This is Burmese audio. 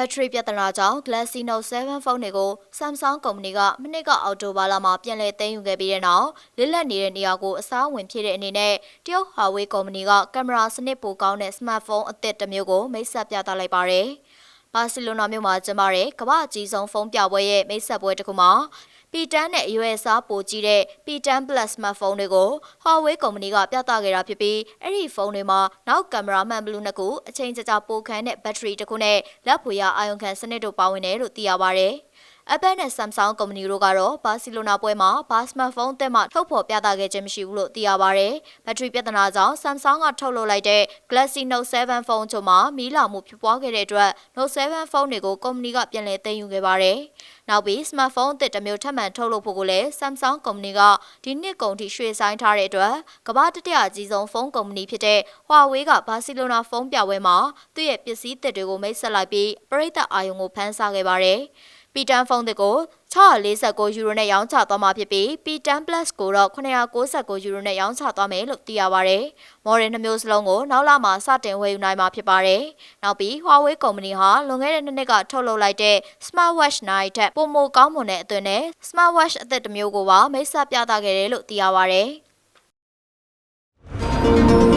က်ထရီပြဿနာကြောင့် Galaxy Note 7ဖုန်းတွေကို Samsung ကုမ္ပဏီကမနှစ်ကအောက်တိုဘာလမှာပြန်လည်သိမ်းယူခဲ့ပြီးတဲ့နောက်လစ်လက်နေတဲ့နေရာကိုအစားဝင်ဖြစ်တဲ့အနေနဲ့တရုတ် Huawei ကုမ္ပဏီကကင်မရာစနစ်ပိုကောင်းတဲ့ smartphone အသစ်တစ်မျိုးကိုမိတ်ဆက်ပြသလိုက်ပါတယ်။ ဘာစီလိုနာမြို့မှာကျင်းပတဲ့ကမ္ဘာအကြီးဆုံးဖုန်းပြပွဲရဲ့မိတ်ဆက်ပွဲတစ်ခုမှာ P10 နဲ့အရွယ်အစားပိုကြီးတဲ့ P10 Plus smartphone တွေကို Huawei ကုမ္ပဏီကပြသခဲ့တာဖြစ်ပြီးအဲ့ဒီဖုန်းတွေမှာနောက်ကင်မရာမှန်ဘလူးနှစ်ခုအချိန်ကြာကြာပိုခန်းတဲ့ဘက်ထရီတစ်ခုနဲ့လက်ဖွေရအာရုံခံစနစ်တို့ပါဝင်တယ်လို့သိရပါဗျ။ Apple နဲ့ Samsung ကုမ္ပဏီတို့ကတော့ဘာစီလိုနာပွဲမှာဘာ smartphone တက်မှထုတ်ဖော်ပြသခဲ့ခြင်းမရှိဘူးလို့သိရပါဗျ။ဘက်ထရီပြဿနာကြောင့် Samsung ကထုတ်လုပ်လိုက်တဲ့ Galaxy Note 7ဖုန်းချို့မှာမီးလောင်မှုဖြစ်ပွားခဲ့တဲ့အတွက် Note 7ဖုန်းတွေကိုကုမ္ပဏီကပြန်လည်သိမ်းယူခဲ့ပါတယ်။နောက်ပြီး smartphone အသစ်တစ်မျိုးထပ်မံထုတ်လုပ်ဖို့ကိုလည်း Samsung ကုမ္ပဏီကဒီနှစ်ကုန်ထိရွှေ့ဆိုင်းထားတဲ့အတွက်ကမ္ဘာတတိယအကြီးဆုံးဖုန်းကုမ္ပဏီဖြစ်တဲ့ Huawei ကဘာစီလိုနာဖုန်းပြပွဲမှာသူ့ရဲ့ပစ္စည်းသစ်တွေကိုမိတ်ဆက်လိုက်ပြီးပရိသတ်အာယုံကိုဖန်ဆာခဲ့ပါတယ်။ P10 ဖုန်းသစ်ကို649ယူရိုနဲ့ရောင်းချသွားမှာဖြစ်ပြီး P10 Plus ကိုတော့999ယူရိုနဲ့ရောင်းချသွားမယ်လို့သိရပါတယ်။ Model နှမျိုးစလုံးကိုနောက်လမှာစတင်ဝယ်ယူနိုင်မှာဖြစ်ပါတယ်။နောက်ပြီး Huawei ကုမ္ပဏီဟာလွန်ခဲ့တဲ့နှစ်နှစ်ကထုတ်လုပ်လိုက်တဲ့ Smartwatch 9ထက်ပိုမိုကောင်းမွန်တဲ့အသွင်နဲ့ Smartwatch အသစ်တစ်မျိုးကိုပါမိတ်ဆက်ပြသခဲ့တယ်လို့သိရပါတယ်။